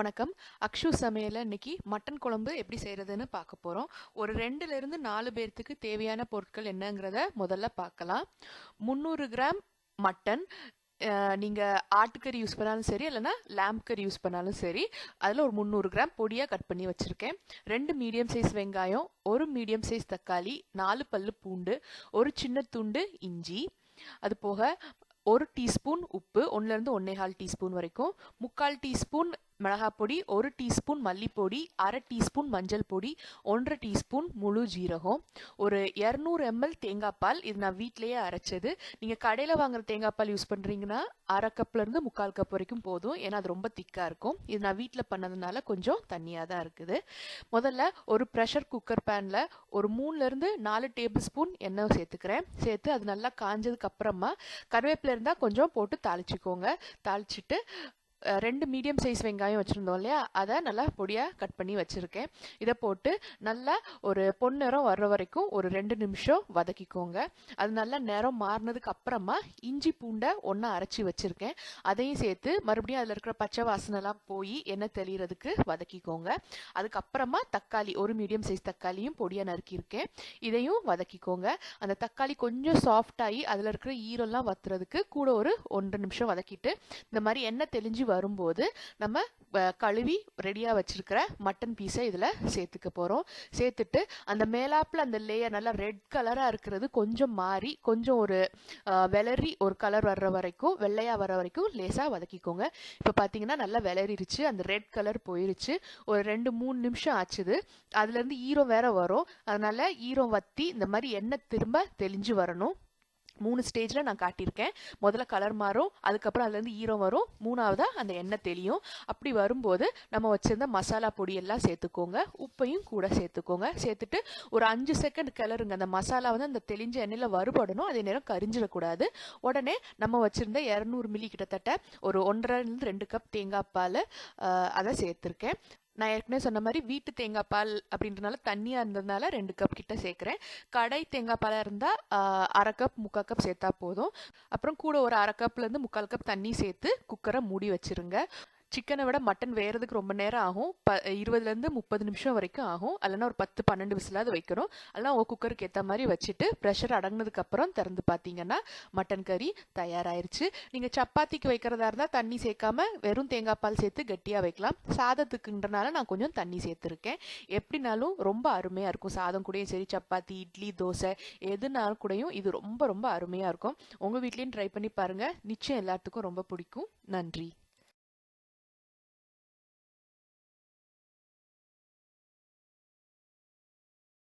வணக்கம். அக்ஷு சமையலில் இன்னைக்கு மட்டன் குழம்பு எப்படி செய்கிறதுன்னு பார்க்க போகிறோம் ஒரு ரெண்டுலேருந்து நாலு பேர்த்துக்கு தேவையான பொருட்கள் என்னங்கிறத முதல்ல பார்க்கலாம். முந்நூறு கிராம் மட்டன். நீங்கள் ஆட்டுக்கறி யூஸ் பண்ணாலும் சரி இல்லைனா லேம்ப் கறி யூஸ் பண்ணாலும் சரி அதில் ஒரு முந்நூறு கிராம் பொடியாக கட் பண்ணி வச்சுருக்கேன். ரெண்டு மீடியம் சைஸ் வெங்காயம் ஒரு மீடியம் சைஸ் தக்காளி நாலு பல்லு பூண்டு ஒரு சின்ன துண்டு இஞ்சி. அது போக ஒரு டீஸ்பூன் உப்பு ஒன்றுலேருந்து ஒன்றேகால் டீஸ்பூன் வரைக்கும். முக்கால் டீஸ்பூன் மிளகாய் பொடி ஒரு டீஸ்பூன் மல்லிப்பொடி அரை டீஸ்பூன் மஞ்சள் பொடி ஒன்றரை டீஸ்பூன் முழு ஜீரகம் ஒரு இரநூறு எம்எல் தேங்காய் பால். இது நான் வீட்டிலேயே அரைச்சது. நீங்கள் கடையில் வாங்குற தேங்காய் பால் யூஸ் பண்ணுறீங்கன்னா அரை கப்லேருந்து முக்கால் கப் வரைக்கும் போதும். ஏன்னா அது ரொம்ப திக்காக இருக்கும். இது நான் வீட்டில் பண்ணதுனால கொஞ்சம் தண்ணியாக தான் இருக்குது. முதல்ல ஒரு ப்ரெஷர் குக்கர் பேனில் ஒரு மூணுலேருந்து நாலு டேபிள் ஸ்பூன் எண்ணெய் சேர்த்துக்கிறேன். சேர்த்து அது நல்லா காஞ்சதுக்கு அப்புறமா கருவேப்பிலை இருந்தால் கொஞ்சம் போட்டு தாளிச்சிக்கோங்க. தாளிச்சிட்டு ரெண்டு மீடியம் சைஸ் வெங்காயம் வச்சுருந்தோம் இல்லையா? அதை நல்லா பொடியாக கட் பண்ணி வச்சுருக்கேன். இதை போட்டு நல்லா ஒரு பொன்னிறம் வர்ற வரைக்கும் ஒரு ரெண்டு நிமிஷம் வதக்கிக்கோங்க. அது நல்லா நிறம் மாறினதுக்கு அப்புறமா இஞ்சி பூண்டை ஒன்றா அரைச்சி வச்சுருக்கேன். அதையும் சேர்த்து மறுபடியும் அதில் இருக்கிற பச்சை வாசனைலாம் போய் எண்ணெய் தெளிகிறதுக்கு வதக்கிக்கோங்க. அதுக்கப்புறமா தக்காளி ஒரு மீடியம் சைஸ் தக்காளியும் பொடியாக நறுக்கியிருக்கேன். இதையும் வதக்கிக்கோங்க. அந்த தக்காளி கொஞ்சம் சாஃப்டாகி அதில் இருக்கிற ஈரம்லாம் வத்துறதுக்கு கூட ஒரு ஒன்றரை நிமிஷம் வதக்கிட்டு இந்த மாதிரி எண்ணெய் தெளிஞ்சு வரும்போது நம்ம கழுவி ரெடியாக வச்சுருக்கிற மட்டன் பீஸை இதில் சேர்த்துக்க போகிறோம் சேர்த்துட்டு அந்த மேலாப்பில் அந்த லேயர் நல்லா ரெட் கலராக இருக்கிறது கொஞ்சம் மாறி கொஞ்சம் ஒரு வெளரி ஒரு கலர் வர்ற வரைக்கும் வெள்ளையாக வர வரைக்கும் லேசாக வதக்கிக்கோங்க. இப்போ பார்த்தீங்கன்னா நல்லா வெளரிருச்சு அந்த ரெட் கலர் போயிருச்சு. ஒரு ரெண்டு மூணு நிமிஷம் ஆச்சுது. அதுலேருந்து ஈரம் வேற வரும். அதனால ஈரம் வத்தி இந்த மாதிரி எண்ணெய் திரும்ப தெளிஞ்சு வரணும். மூணு ஸ்டேஜில் நான் காட்டியிருக்கேன். முதல்ல கலர் மாறும் அதுக்கப்புறம் அதுலேருந்து ஈரம் வரும் மூணாவதாக அந்த எண்ணெய் தெளியும். அப்படி வரும்போது நம்ம வச்சுருந்த மசாலா பொடியெல்லாம் சேர்த்துக்கோங்க உப்பையும் கூட சேர்த்துக்கோங்க. சேர்த்துட்டு ஒரு அஞ்சு செகண்ட் கிளறுங்க. அந்த மசாலா வந்து அந்த தெளிஞ்ச எண்ணெயில் வறுபடணும் அதே நேரம் கரிஞ்சிடக்கூடாது. உடனே நம்ம வச்சுருந்த இரநூறு மில்லி கிட்டத்தட்ட ஒரு ஒன்றரைலேருந்து ரெண்டு கப் தேங்காய் பால் அதை சேர்த்துருக்கேன். நான் ஏற்கனவே சொன்ன மாதிரி வீட்டு தேங்காய் பால் அப்படின்றனால தண்ணியாக இருந்ததுனால ரெண்டு கப் கிட்ட சேர்க்குறேன். கடை தேங்காய் பாலாக இருந்தால் அரை கப் முக்கால் கப் சேர்த்தா போதும். அப்புறம் கூட ஒரு அரை கப்லேருந்து முக்கால் கப் தண்ணி சேர்த்து குக்கரை மூடி வச்சுருங்க. சிக்கனை விட மட்டன் வேகிறதுக்கு ரொம்ப நேரம் ஆகும். ப இருபதுலேருந்து முப்பது நிமிஷம் வரைக்கும் ஆகும். அல்லனா ஒரு பத்து பன்னெண்டு விசிலாவது வைக்கணும் அதெல்லாம் உங்கள் குக்கருக்கு ஏற்ற மாதிரி வச்சுட்டு ப்ரெஷர் அடங்கினதுக்கப்புறம் திறந்து பார்த்தீங்கன்னா மட்டன் கறி தயாராயிருச்சு. நீங்கள் சப்பாத்திக்கு வைக்கிறதா இருந்தால் தண்ணி சேர்க்காம வெறும் தேங்காய் பால் சேர்த்து கட்டியாக வைக்கலாம். சாதத்துக்குன்றனால நான் கொஞ்சம் தண்ணி சேர்த்துருக்கேன். எப்படினாலும் ரொம்ப அருமையாக இருக்கும். சாதம் கூடயும் சரி சப்பாத்தி இட்லி தோசை எதுனாலும் கூடயும் இது ரொம்ப ரொம்ப அருமையாக இருக்கும். உங்கள் வீட்லேயும் ட்ரை பண்ணி பாருங்கள் நிச்சயம் எல்லாத்துக்கும் ரொம்ப பிடிக்கும். நன்றி.